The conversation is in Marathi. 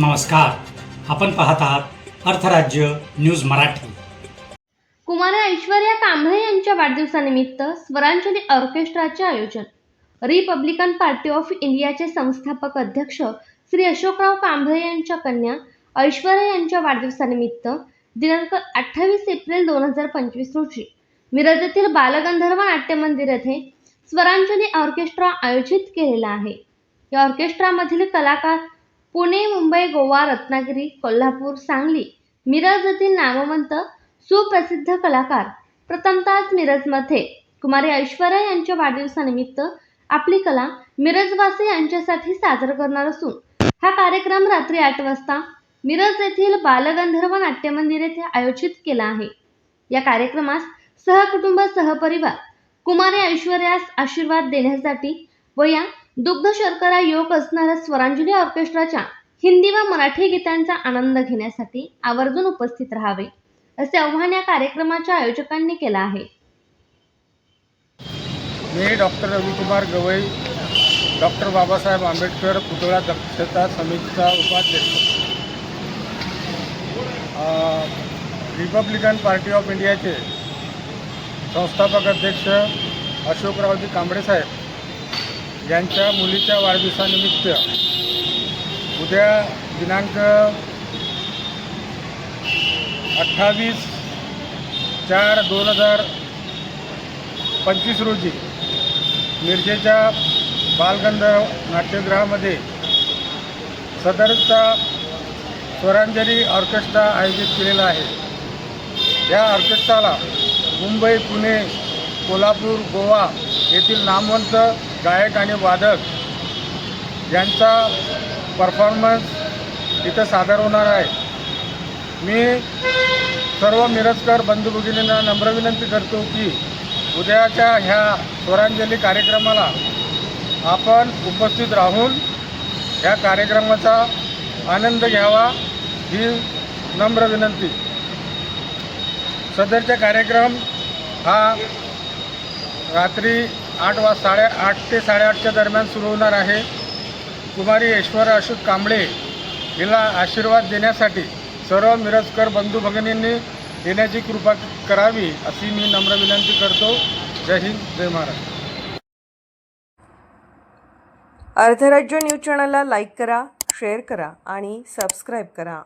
नमस्कार. आपण पाहत आहात अर्थराज्य न्यूज मराठी. कुमारी ऐश्वर्या कांबळे यांच्या वाढदिवसानिमित्त स्वरांजली ऑर्केस्ट्राचे आयोजन. रिपब्लिकन पार्टी ऑफ इंडियाचे संस्थापक अध्यक्ष श्री अशोकराव कांबळे यांच्या कन्या ऐश्वर्या यांच्या वाढदिवसानिमित्त दिनांक अठ्ठावीस एप्रिल दोन हजार पंचवीस रोजी मिरज येथील बालगंधर्व नाट्य मंदिर येथे स्वरांजली ऑर्केस्ट्रा आयोजित केलेला आहे. या ऑर्केस्ट्रामधील कलाकार पुणे मुंबई गोवा रत्नागिरी कोल्हापूर सांगली मिरज येथील नामवंत सुप्रसिद्ध कलाकार प्रथमतः मिरजमध्ये. कुमारी ऐश्वर्या यांच्या वाढदिवसानिमित्त आपली कला मिरजवासी यांच्यासाठी सादर करणार असून हा कार्यक्रम रात्री आठ वाजता मिरज येथील बालगंधर्व नाट्यमंदिर येथे आयोजित केला आहे. या कार्यक्रमास सहकुटुंब सहपरिवार कुमारी ऐश्वर्यास आशीर्वाद देण्यासाठी व या दुग्ध शर्करा योग असणाऱ्या स्वरांजली ऑर्केस्ट्राच्या हिंदी व मराठी गीतांचा आनंद घेण्यासाठी आवर्जून उपस्थित राहावे असे आव्हान या कार्यक्रमाच्या आयोजकांनी केलं आहे. मी डॉक्टर रविकुमार गवई डॉक्टर बाबासाहेब आंबेडकर पुतळा दक्षता समितीचा उपाध्यक्ष. रिपब्लिकन पार्टी ऑफ इंडियाचे संस्थापक अध्यक्ष अशोकरावजी कांबळे साहेब. यांच्या मुलीच्या वाढदिवसानिमित्त उद्या दिनांक अठ्ठावीस चार दोन हजार पंचवीस रोजी मिरजेच्या बालगंधर्व नाट्यगृहामध्ये सदरचा स्वरांजली ऑर्केस्ट्रा आयोजित केलेला आहे. या ऑर्केस्ट्राला मुंबई पुणे कोल्हापूर गोवा येथील नामवंत गायक आणि वादक यांचा परफॉर्मन्स इथं सादर होणार आहे. मी सर्व मिरजकर बंधू भगिनींना नम्र विनंती करतो की उद्याच्या ह्या स्वरांजली कार्यक्रमाला आपण उपस्थित राहून ह्या कार्यक्रमाचा आनंद घ्यावा ही नम्र विनंती. सदरचा कार्यक्रम हा रात्री आठ वाज साडेआठ ते साडेआठच्या दरम्यान सुरू होणार आहे. कुमारी ऐश्वर अशोक कांबळे हिला आशीर्वाद देण्यासाठी सर्व मिरजकर बंधू भगिनींनी येण्याची कृपा करावी अशी मी नम्र विनंती करतो. जय हिंद जय महाराष्ट्र. अर्धराज्य न्यूज चॅनलला लाईक करा शेअर करा आणि सबस्क्राईब करा.